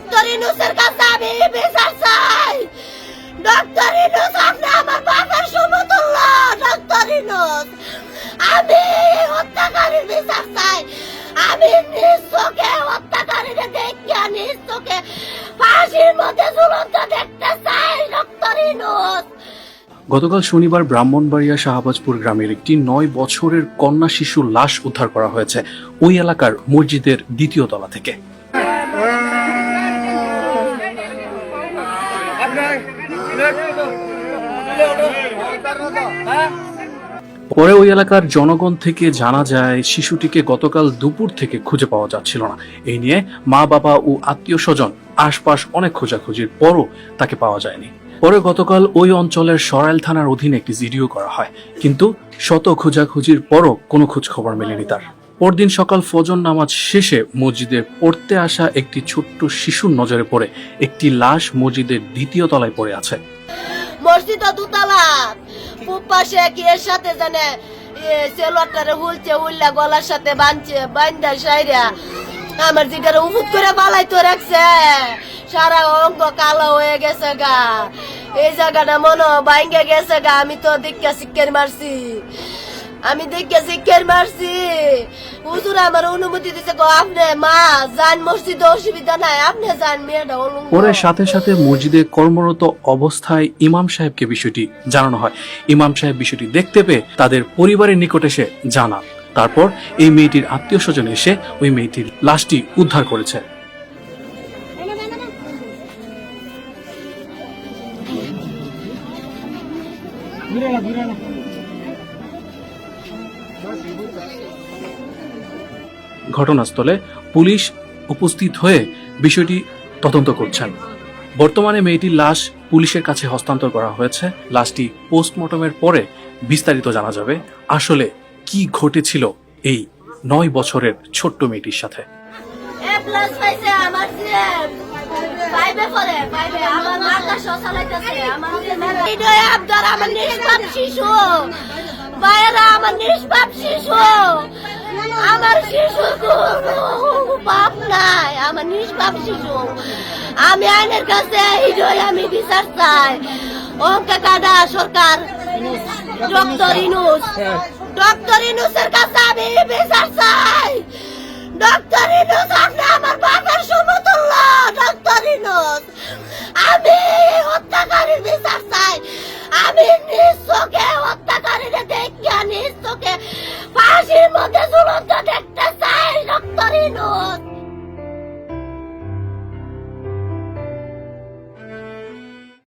Doctor ইনুসের কাছে আমি চাই। ডক্টর ইনুস আপনি আমার বাবার সমতুল্য ডক্টর ইনুস আমি হত্যাকারীর চাই। আমি নিজ চোখে হত্যাকারীকে নিজ চোখে ফাঁসির মধ্যে ঝুলন্ত দেখতে চাই, ডক্টর ইনুস গতকাল শনিবার ব্রাহ্মণবাড়িয়া শাহবাজপুর গ্রামের একটি নয় বছরের কন্যা শিশুর লাশ উদ্ধার করা হয়েছে ওই এলাকার মসজিদের দ্বিতীয় তলা থেকে। পরে ওই এলাকার জনগণ থেকে জানা যায়, শিশুটিকে গতকাল দুপুর থেকে খুঁজে পাওয়া যাচ্ছিল না। এই নিয়ে মা, বাবা ও আত্মীয় স্বজন আশপাশ অনেক খোঁজাখুঁজির পরও তাকে পাওয়া যায়নি। পরে গতকাল ওই অঞ্চলের সরাইল থানার অধীনে একটি জিডিও করা হয়, কিন্তু শত খোঁজাখুঁজির পরও কোনো খোঁজ খবর মেলেনি তার। পরদিন সকাল ফজর নামাজ শেষে মসজিদে পড়তে আসা একটি ছোট্ট শিশুর নজরে পড়ে। একটি লাশ মসজিদের দ্বিতীয় তলায় পড়ে আছে। মসজিদ দুতলা পাশে এর সাথে জানে সেলোয়ারটারে হুলছে হুল্লা গলার সাথে বানছে বান্দা সাইরা আমার জিগারে উফুত করে বালাই তো রাখছে। সারা অঙ্গ কালো হয়ে গেছে গা। এই জায়গাটা মনে বাইঙ্গে গেছে গা। আমি তো দেখে শিক্ষের মারছি। আমি দেখে শিক্ষের মারছি। হুজুর আমার অনুমতি দিছে গো আপনি মা যান মসজিদে অসুবিধা নাই আপনি যান মেয়েটা পরে সাথে সাথে মসজিদে কর্মরত অবস্থায় ইমাম সাহেবকে বিষয়টি জানানো হয়। ইমাম সাহেব বিষয়টি দেখতে পেয়ে তাদের পরিবারের নিকট এসে জানান। তারপর এই মেয়েটির আত্মীয় স্বজন এসে ওই মেয়েটির লাশটি উদ্ধার করেছে। ঘটনাস্থলে পুলিশ উপস্থিত হয়ে বিষয়টি তদন্ত করছেন। বর্তমানে মেয়েটির লাশ পুলিশের কাছে হস্তান্তর করা হয়েছে। লাশটি পোস্টমর্টমের পরে বিস্তারিত জানা যাবে আসলে কি ঘটেছিল এই নয় বছরের ছোট্ট মেয়েটির সাথে। আমার শিশু। ভাইয়েরা আমার নিষ্পাপ শিশু। আমার শিশু বাপ নাই, আমার নিষ্পাপ শিশু। আমি আইনের কাছে আমি বিচার চাই। অঙ্কা কাদা সরকার। ডক্টর ইনুস। ডক্টর ইনুসের কাছে আমি বিচার চাই। ডক্টর ইনুস, আপনি আমার বাবার সমতুল্য, ডক্টর ইনুস। আমি হত্যাকারীর বিচার চাই। আমি নিজ চোখে